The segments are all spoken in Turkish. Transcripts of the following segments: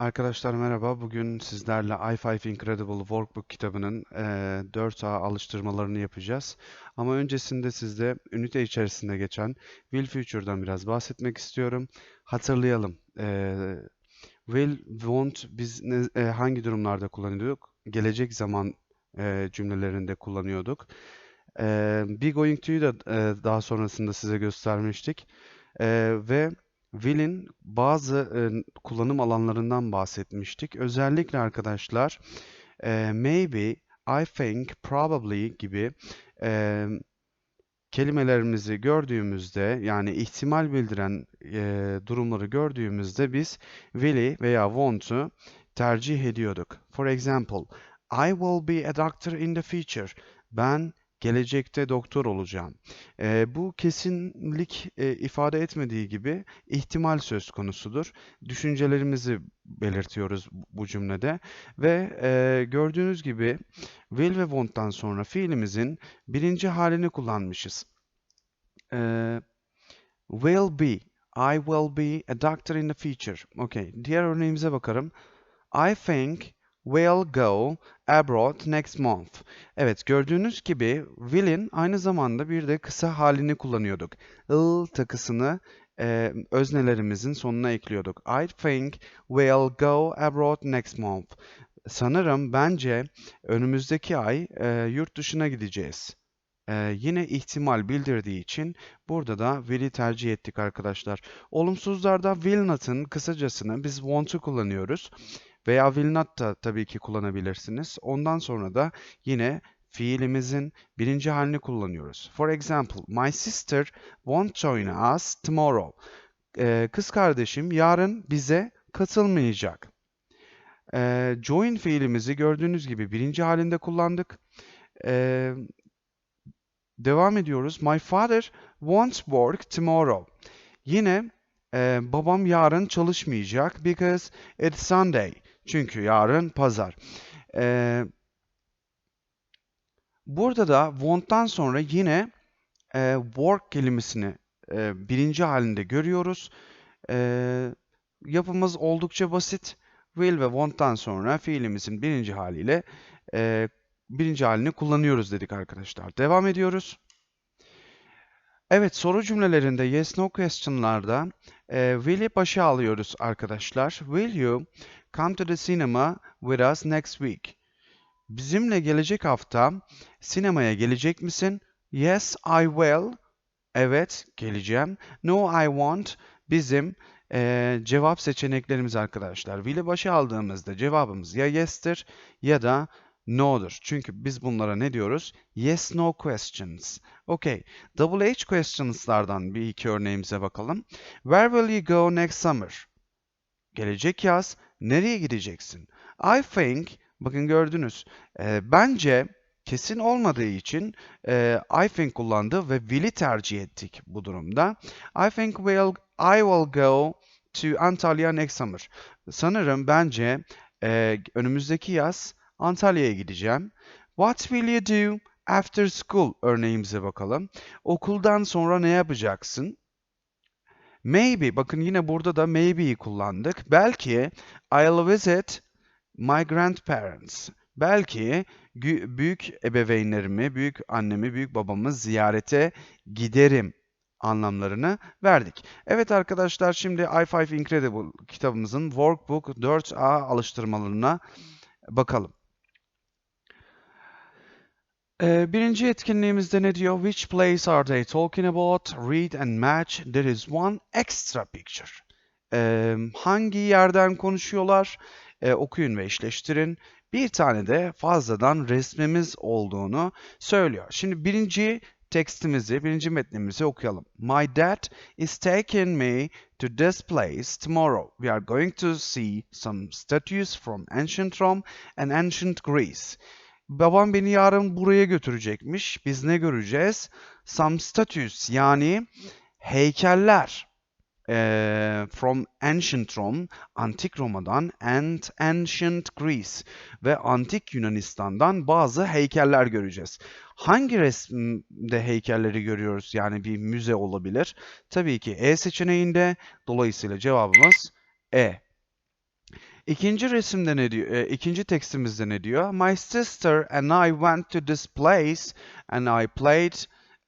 Arkadaşlar merhaba. Bugün sizlerle i5 Incredible Workbook kitabının eee 4A alıştırmalarını yapacağız. Ama öncesinde sizde ünite içerisinde geçen will future'dan biraz bahsetmek istiyorum. Hatırlayalım. Will, won't biz e, hangi durumlarda kullanıyorduk? Gelecek zaman cümlelerinde kullanıyorduk. Be going to'yu da daha sonrasında size göstermiştik. Ve Will'in bazı e, kullanım alanlarından bahsetmiştik. Özellikle arkadaşlar e, maybe, I think, probably gibi e, kelimelerimizi gördüğümüzde yani ihtimal bildiren e, durumları gördüğümüzde biz will'i veya want'u tercih ediyorduk. For example, I will be a doctor in the future. Ben gelecekte doktor olacağım. E, bu kesinlik e, ifade etmediği gibi ihtimal söz konusudur. Düşüncelerimizi belirtiyoruz bu cümlede ve e, gördüğünüz gibi will ve want'tan sonra fiilimizin birinci halini kullanmışız. E, will be, I will be a doctor in the future. Okay, diğer örneğimize bakalım. I think will go abroad next month. Evet, gördüğünüz gibi will'in aynı zamanda bir de kısa halini kullanıyorduk. Il takısını e, öznelerimizin sonuna ekliyorduk. I think will go abroad next month. Sanırım, bence önümüzdeki ay e, yurt dışına gideceğiz. E, yine ihtimal bildirdiği için burada da will'i tercih ettik arkadaşlar. Olumsuzlarda will not'ın kısacasını biz want'u kullanıyoruz. Veya will not da tabii ki kullanabilirsiniz. Ondan sonra da yine fiilimizin birinci halini kullanıyoruz. For example, my sister won't join us tomorrow. Ee, kız kardeşim yarın bize katılmayacak. Ee, join fiilimizi gördüğünüz gibi birinci halinde kullandık. Ee, devam ediyoruz. My father won't work tomorrow. Yine e, babam yarın çalışmayacak because it's Sunday. Çünkü yarın pazar. Ee, burada da want'tan sonra yine e, work kelimesini e, birinci halinde görüyoruz. E, yapımız oldukça basit. Will ve want'tan sonra fiilimizin birinci haliyle e, birinci halini kullanıyoruz dedik arkadaşlar. Devam ediyoruz. Evet, soru cümlelerinde yes no question'larda e, will'i başa alıyoruz arkadaşlar. Will you come to the cinema with us next week? Bizimle gelecek hafta sinemaya gelecek misin? Yes, I will. Evet, geleceğim. No, I won't. Bizim e, cevap seçeneklerimiz arkadaşlar. Will'i başa aldığımızda cevabımız ya yes'tir ya da no'dur. Çünkü biz bunlara ne diyoruz? Yes, no questions. Okay. Double H questions'lardan bir iki örneğimize bakalım. Where will you go next summer? Gelecek yaz nereye gideceksin? I think, bakın gördünüz, e, bence kesin olmadığı için e, I think kullandı ve will'i tercih ettik bu durumda. I think will, I will go to Antalya next summer. Sanırım bence e, önümüzdeki yaz Antalya'ya gideceğim. What will you do after school örneğimize bakalım. Okuldan sonra ne yapacaksın? Maybe, bakın yine burada da maybe'yi kullandık. Belki I'll visit my grandparents. Belki büyük ebeveynlerimi, büyük annemi, büyük babamı ziyarete giderim anlamlarını verdik. Evet arkadaşlar şimdi i5 Incredible kitabımızın Workbook 4A alıştırmalarına bakalım. Ee, birinci etkinliğimizde ne diyor? Which place are they talking about? Read and match. There is one extra picture. Ee, hangi yerden konuşuyorlar? Ee, okuyun ve eşleştirin. Bir tane de fazladan resmimiz olduğunu söylüyor. Şimdi birinci tekstimizi, birinci metnimizi okuyalım. My dad is taking me to this place tomorrow. We are going to see some statues from ancient Rome and ancient Greece. Babam beni yarın buraya götürecekmiş. Biz ne göreceğiz? Some statues yani heykeller. Eee, from ancient Rome, antik Roma'dan and ancient Greece ve antik Yunanistan'dan bazı heykeller göreceğiz. Hangi resimde heykelleri görüyoruz? Yani bir müze olabilir. Tabii ki E seçeneğinde. Dolayısıyla cevabımız E. İkinci resimde ne diyor? e, ikinci tekstimizde ne diyor? My sister and I went to this place and I played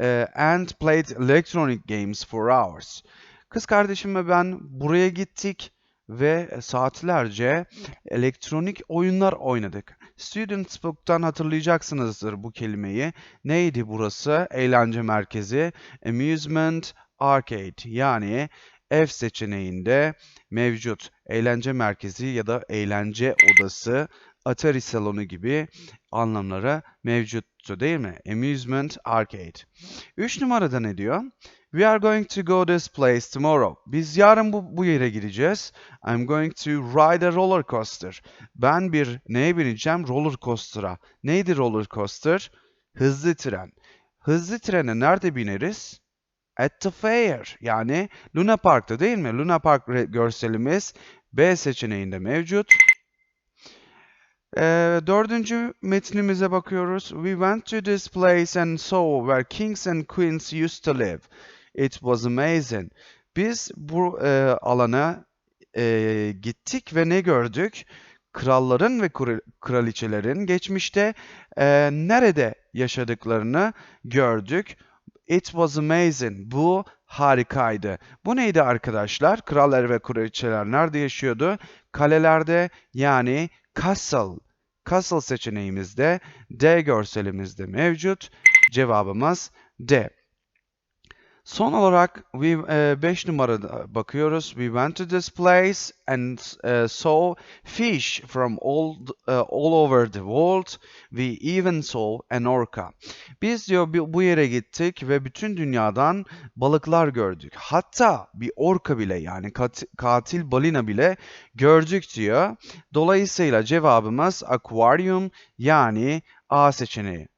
e, and played electronic games for hours. Kız kardeşim ve ben buraya gittik ve saatlerce elektronik oyunlar oynadık. Students Book'tan hatırlayacaksınızdır bu kelimeyi. Neydi burası? Eğlence merkezi. Amusement Arcade yani F seçeneğinde mevcut eğlence merkezi ya da eğlence odası, Atari salonu gibi anlamlara mevcuttu değil mi? Amusement Arcade. 3 numarada ne diyor? We are going to go this place tomorrow. Biz yarın bu, bu yere gideceğiz. I'm going to ride a roller coaster. Ben bir neye bineceğim? Roller coaster'a. Neydi roller coaster? Hızlı tren. Hızlı trene nerede bineriz? At the fair. Yani Luna Park'ta değil mi? Luna Park görselimiz B seçeneğinde mevcut. Ee, dördüncü metnimize bakıyoruz. We went to this place and saw where kings and queens used to live. It was amazing. Biz bu e, alana e, gittik ve ne gördük? Kralların ve kral- kraliçelerin geçmişte e, nerede yaşadıklarını gördük. It was amazing. Bu harikaydı. Bu neydi arkadaşlar? Krallar ve kraliçeler nerede yaşıyordu? Kalelerde yani castle. Castle seçeneğimizde D görselimizde mevcut. Cevabımız D. Son olarak 5 numarada bakıyoruz. We went to this place and uh, saw fish from all, uh, all over the world. We even saw an orca. Biz diyor bu- yere gittik ve bütün dünyadan balıklar gördük. Hatta bir orka bile yani kat- katil balina bile gördük diyor. Dolayısıyla cevabımız aquarium yani A seçeneği.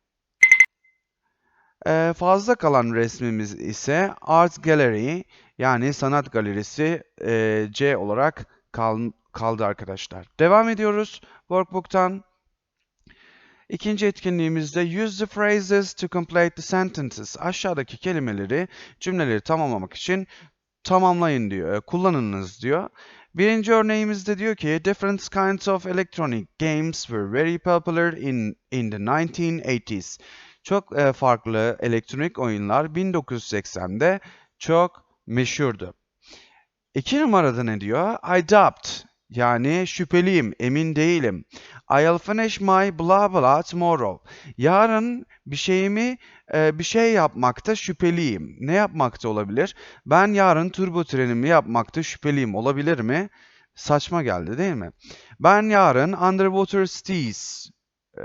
Ee, fazla kalan resmimiz ise Art Gallery yani sanat galerisi e, C olarak kal- kaldı arkadaşlar. Devam ediyoruz workbook'tan. İkinci etkinliğimizde use the phrases to complete the sentences. Aşağıdaki kelimeleri, cümleleri tamamlamak için tamamlayın diyor, e, kullanınız diyor. Birinci örneğimizde diyor ki different kinds of electronic games were very popular in in the 1980s. Çok e, farklı elektronik oyunlar 1980'de çok meşhurdu. İki numarada ne diyor? I doubt. Yani şüpheliyim, emin değilim. I'll finish my blah blah tomorrow. Yarın bir şeyimi, e, bir şey yapmakta şüpheliyim. Ne yapmakta olabilir? Ben yarın turbo trenimi yapmakta şüpheliyim. Olabilir mi? Saçma geldi değil mi? Ben yarın underwater cities,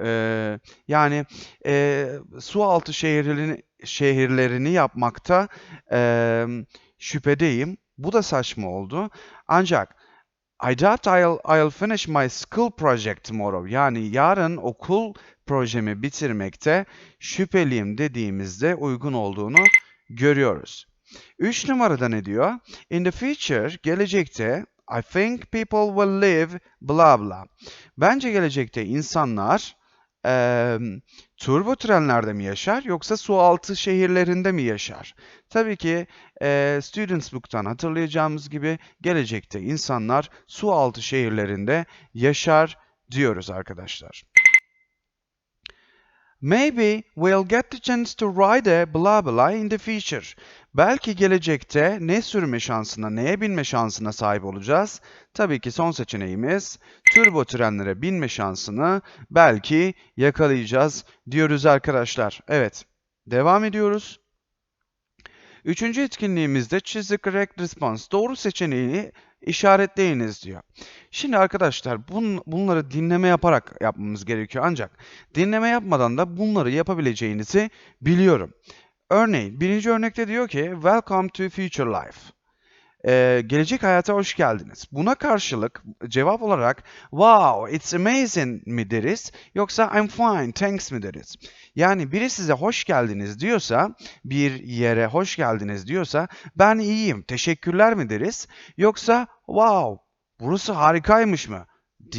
e, yani e, su altı şehirlerini, şehirlerini yapmakta e, şüphedeyim. Bu da saçma oldu. Ancak I doubt I'll, I'll finish my school project tomorrow. Yani yarın okul projemi bitirmekte şüpheliyim dediğimizde uygun olduğunu görüyoruz. 3 numarada ne diyor? In the future, gelecekte I think people will live blah blah. Bence gelecekte insanlar eee turbo trenlerde mi yaşar yoksa su altı şehirlerinde mi yaşar? Tabii ki eee Students Book'tan hatırlayacağımız gibi gelecekte insanlar su altı şehirlerinde yaşar diyoruz arkadaşlar. Maybe we'll get the chance to ride a blah blah in the future. Belki gelecekte ne sürme şansına, neye binme şansına sahip olacağız? Tabii ki son seçeneğimiz turbo trenlere binme şansını belki yakalayacağız diyoruz arkadaşlar. Evet, devam ediyoruz. Üçüncü etkinliğimizde choose the correct response. Doğru seçeneğini işaretleyiniz diyor. Şimdi arkadaşlar bun, bunları dinleme yaparak yapmamız gerekiyor. Ancak dinleme yapmadan da bunları yapabileceğinizi biliyorum. Örneğin birinci örnekte diyor ki Welcome to Future Life. Ee, gelecek hayata hoş geldiniz. Buna karşılık cevap olarak Wow, it's amazing mi deriz yoksa I'm fine, thanks mi deriz? Yani biri size hoş geldiniz diyorsa, bir yere hoş geldiniz diyorsa ben iyiyim, teşekkürler mi deriz? Yoksa wow, burası harikaymış mı?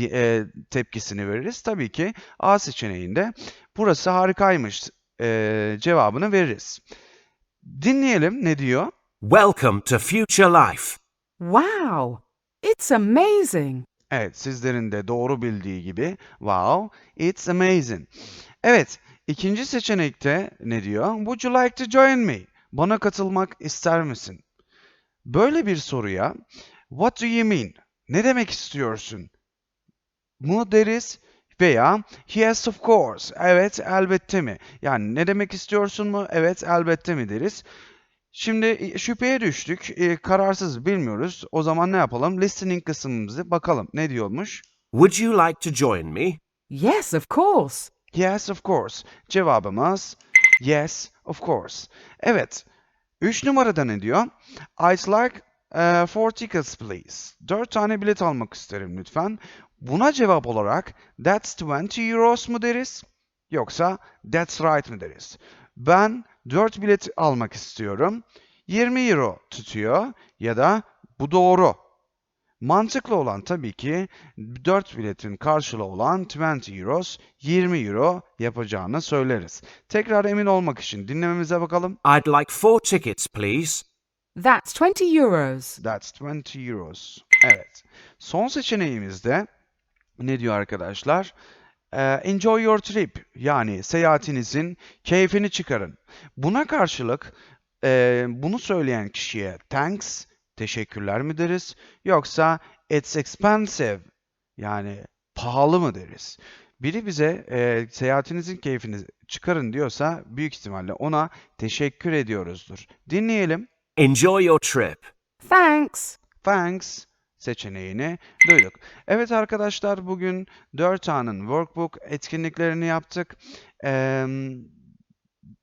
e, tepkisini veririz. Tabii ki A seçeneğinde burası harikaymış e, cevabını veririz. Dinleyelim ne diyor? Welcome to Future Life. Wow, it's amazing. Evet, sizlerin de doğru bildiği gibi. Wow, it's amazing. Evet, ikinci seçenekte ne diyor? Would you like to join me? Bana katılmak ister misin? Böyle bir soruya What do you mean? Ne demek istiyorsun? mu deriz veya yes of course. Evet, elbette mi? Yani ne demek istiyorsun mu? Evet, elbette mi deriz. Şimdi e, şüpheye düştük. E, kararsız bilmiyoruz. O zaman ne yapalım? Listening kısmımızı bakalım. Ne diyormuş? Would you like to join me? Yes, of course. Yes, of course. Cevabımız yes, of course. Evet. Üç numarada ne diyor? I'd like uh, four tickets please. Dört tane bilet almak isterim lütfen. Buna cevap olarak that's 20 euros mu deriz? Yoksa that's right mi deriz? Ben 4 bilet almak istiyorum. 20 euro tutuyor ya da bu doğru. Mantıklı olan tabii ki 4 biletin karşılığı olan 20 euros 20 euro yapacağını söyleriz. Tekrar emin olmak için dinlememize bakalım. I'd like four tickets, please. That's 20 euros. That's 20 euros. Evet. Son seçeneğimizde ne diyor arkadaşlar? Enjoy your trip. Yani seyahatinizin keyfini çıkarın. Buna karşılık e, bunu söyleyen kişiye thanks, teşekkürler mi deriz? Yoksa it's expensive yani pahalı mı deriz? Biri bize e, seyahatinizin keyfini çıkarın diyorsa büyük ihtimalle ona teşekkür ediyoruzdur. Dinleyelim. Enjoy your trip. Thanks. Thanks seçeneğini duyduk. Evet arkadaşlar bugün 4A'nın workbook etkinliklerini yaptık. Eee,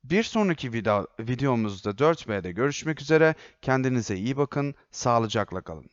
bir sonraki video, videomuzda 4B'de görüşmek üzere. Kendinize iyi bakın. Sağlıcakla kalın.